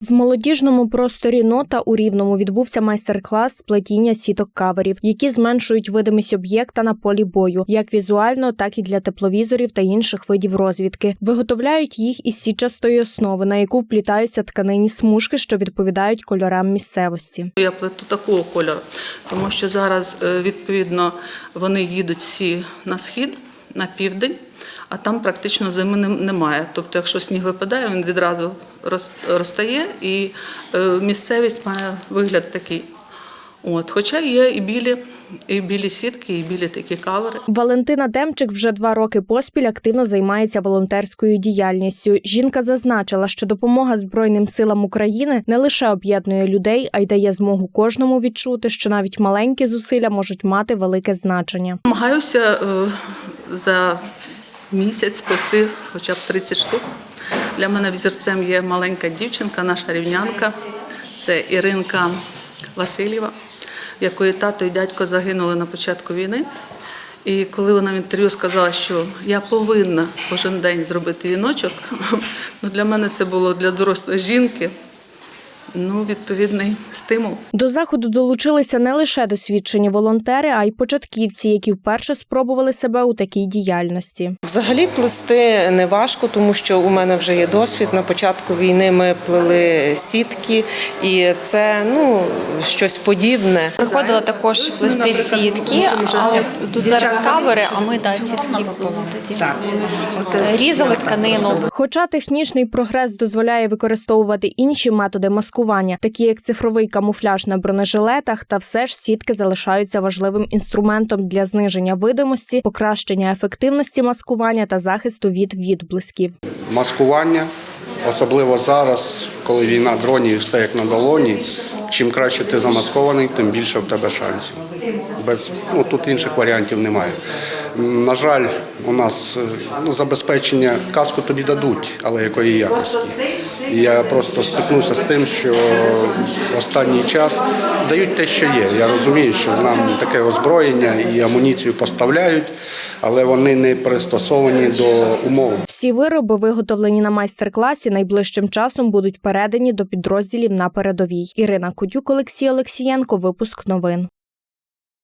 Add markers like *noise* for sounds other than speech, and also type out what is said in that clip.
В молодіжному просторі нота у рівному відбувся майстер-клас плетіння сіток каверів, які зменшують видимість об'єкта на полі бою, як візуально, так і для тепловізорів та інших видів розвідки. Виготовляють їх із сітчастої основи, на яку вплітаються тканинні смужки, що відповідають кольорам місцевості. Я плету такого кольору, тому що зараз е, відповідно вони їдуть всі на схід, на південь, а там практично зими немає. Тобто, якщо сніг випадає, він відразу розтає, і е, місцевість має вигляд такий. От, хоча є і білі, і білі сітки, і білі такі кавери. Валентина Демчик вже два роки поспіль активно займається волонтерською діяльністю. Жінка зазначила, що допомога Збройним силам України не лише об'єднує людей, а й дає змогу кожному відчути, що навіть маленькі зусилля можуть мати велике значення. Намагаюся е, за місяць спасти хоча б 30 штук. Для мене взірцем є маленька дівчинка, наша рівнянка. Це Іринка Васильєва, якої тато і дядько загинули на початку війни. І коли вона в інтерв'ю сказала, що я повинна кожен день зробити віночок, *laughs* ну для мене це було для дорослої жінки ну, відповідний стимул. До заходу долучилися не лише досвідчені волонтери, а й початківці, які вперше спробували себе у такій діяльності. Взагалі плести не важко, тому що у мене вже є досвід. На початку війни ми плели сітки, і це ну щось подібне. Приходила також плести сітки, а от тут зараз кавери, а ми да, сітки плели тоді. Різали тканину, Хоча технічний прогрес дозволяє використовувати інші методи маскування, такі як цифровий камуфляж на бронежилетах, та все ж сітки залишаються важливим інструментом для зниження видимості, покращення ефективності маскування та захисту від відблисків. маскування, особливо зараз, коли війна дронів все як на долоні. Чим краще ти замаскований, тим більше в тебе шансів. Без, ну, тут інших варіантів немає. На жаль, у нас е, ну, забезпечення каску тобі дадуть, але якої якості. Я просто стикнувся з тим, що в останній час дають те, що є. Я розумію, що нам таке озброєння і амуніцію поставляють, але вони не пристосовані до умов. Всі вироби, виготовлені на майстер-класі, найближчим часом будуть передані до підрозділів на передовій. Ірина Кудюк, Олексій Олексієнко. Випуск новин.